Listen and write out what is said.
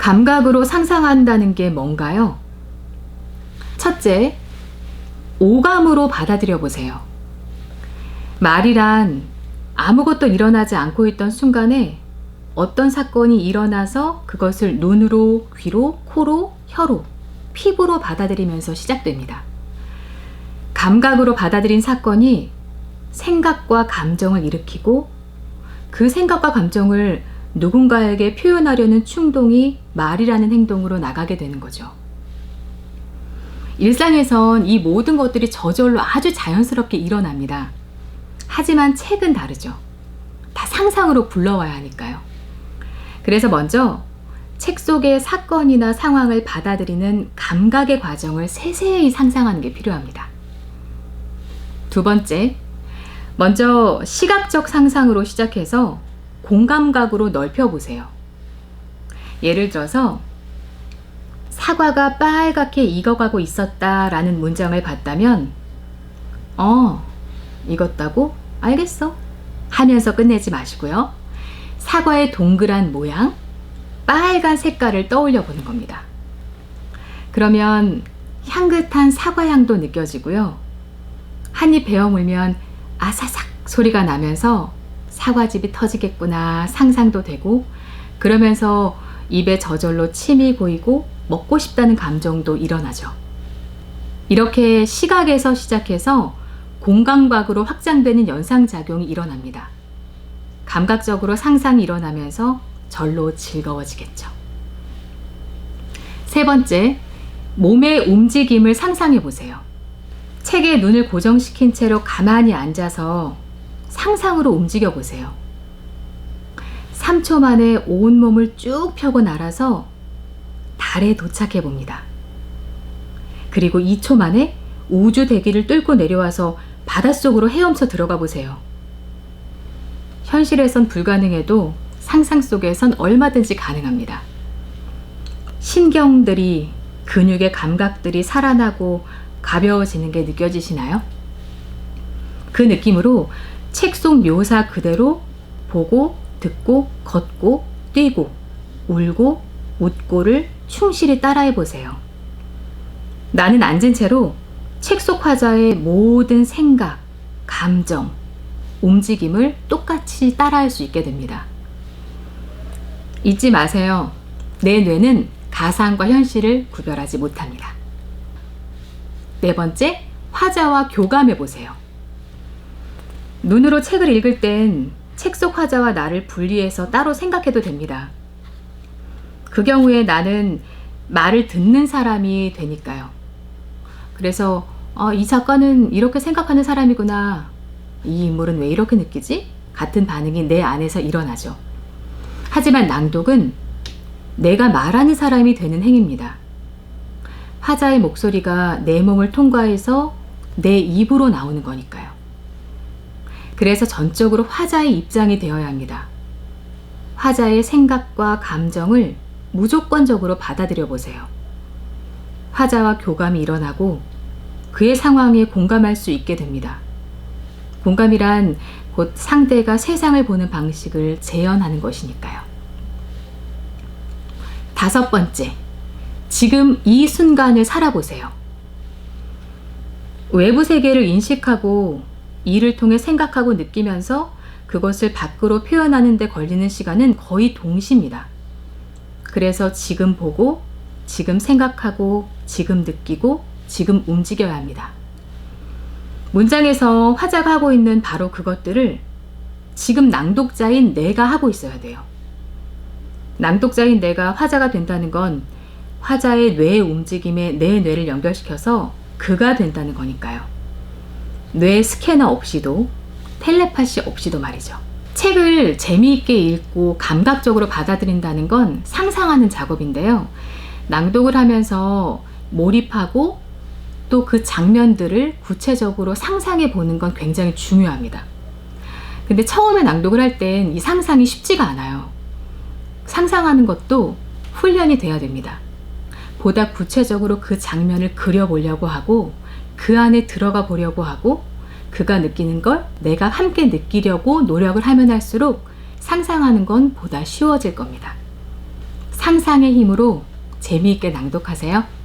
감각으로 상상한다는 게 뭔가요? 첫째, 오감으로 받아들여 보세요. 말이란 아무것도 일어나지 않고 있던 순간에 어떤 사건이 일어나서 그것을 눈으로, 귀로, 코로, 혀로, 피부로 받아들이면서 시작됩니다. 감각으로 받아들인 사건이 생각과 감정을 일으키고 그 생각과 감정을 누군가에게 표현하려는 충동이 말이라는 행동으로 나가게 되는 거죠. 일상에선 이 모든 것들이 저절로 아주 자연스럽게 일어납니다. 하지만 책은 다르죠. 다 상상으로 불러와야 하니까요. 그래서 먼저 책 속의 사건이나 상황을 받아들이는 감각의 과정을 세세히 상상하는 게 필요합니다. 두 번째, 먼저 시각적 상상으로 시작해서 공감각으로 넓혀보세요. 예를 들어서 사과가 빨갛게 익어가고 있었다라는 문장을 봤다면 어, 익었다고? 알겠어. 하면서 끝내지 마시고요. 사과의 동그란 모양, 빨간 색깔을 떠올려 보는 겁니다. 그러면 향긋한 사과 향도 느껴지고요. 한 입 베어 물면 아사삭 소리가 나면서 사과즙이 터지겠구나 상상도 되고 그러면서 입에 저절로 침이 고이고 먹고 싶다는 감정도 일어나죠. 이렇게 시각에서 시작해서 공감각으로 확장되는 연상작용이 일어납니다. 감각적으로 상상이 일어나면서 절로 즐거워지겠죠. 세 번째, 몸의 움직임을 상상해 보세요. 책에 눈을 고정시킨 채로 가만히 앉아서 상상으로 움직여 보세요. 3초 만에 온 몸을 쭉 펴고 날아서 달에 도착해 봅니다. 그리고 2초 만에 우주 대기를 뚫고 내려와서 바닷속으로 헤엄쳐 들어가 보세요. 현실에선 불가능해도 상상 속에선 얼마든지 가능합니다. 신경들이 근육의 감각들이 살아나고 가벼워지는 게 느껴지시나요? 그 느낌으로 책 속 묘사 그대로 보고, 듣고, 걷고, 뛰고, 울고, 웃고를 충실히 따라해 보세요. 나는 앉은 채로 책 속 화자의 모든 생각, 감정, 움직임을 똑같이 따라할 수 있게 됩니다. 잊지 마세요. 내 뇌는 가상과 현실을 구별하지 못합니다. 네 번째, 화자와 교감해 보세요. 눈으로 책을 읽을 땐 책 속 화자와 나를 분리해서 따로 생각해도 됩니다. 그 경우에 나는 말을 듣는 사람이 되니까요. 그래서 어, 이 작가는 이렇게 생각하는 사람이구나. 이 인물은 왜 이렇게 느끼지? 같은 반응이 내 안에서 일어나죠. 하지만 낭독은 내가 말하는 사람이 되는 행위입니다. 화자의 목소리가 내 몸을 통과해서 내 입으로 나오는 거니까요. 그래서 전적으로 화자의 입장이 되어야 합니다. 화자의 생각과 감정을 무조건적으로 받아들여 보세요. 화자와 교감이 일어나고 그의 상황에 공감할 수 있게 됩니다. 공감이란 곧 상대가 세상을 보는 방식을 재현하는 것이니까요. 다섯 번째, 지금 이 순간을 살아보세요. 외부 세계를 인식하고 이를 통해 생각하고 느끼면서 그것을 밖으로 표현하는 데 걸리는 시간은 거의 동시입니다. 그래서 지금 보고, 지금 생각하고, 지금 느끼고, 지금 움직여야 합니다. 문장에서 화자가 하고 있는 바로 그것들을 지금 낭독자인 내가 하고 있어야 돼요. 낭독자인 내가 화자가 된다는 건 화자의 뇌 움직임에 내 뇌를 연결시켜서 그가 된다는 거니까요. 뇌 스캐너 없이도 텔레파시 없이도 말이죠. 책을 재미있게 읽고 감각적으로 받아들인다는 건 상상하는 작업인데요. 낭독을 하면서 몰입하고 또 그 장면들을 구체적으로 상상해 보는 건 굉장히 중요합니다. 근데 처음에 낭독을 할 땐 이 상상이 쉽지가 않아요. 상상하는 것도 훈련이 돼야 됩니다. 보다 구체적으로 그 장면을 그려보려고 하고 그 안에 들어가 보려고 하고 그가 느끼는 걸 내가 함께 느끼려고 노력을 하면 할수록 상상하는 건 보다 쉬워질 겁니다. 상상의 힘으로 재미있게 낭독하세요.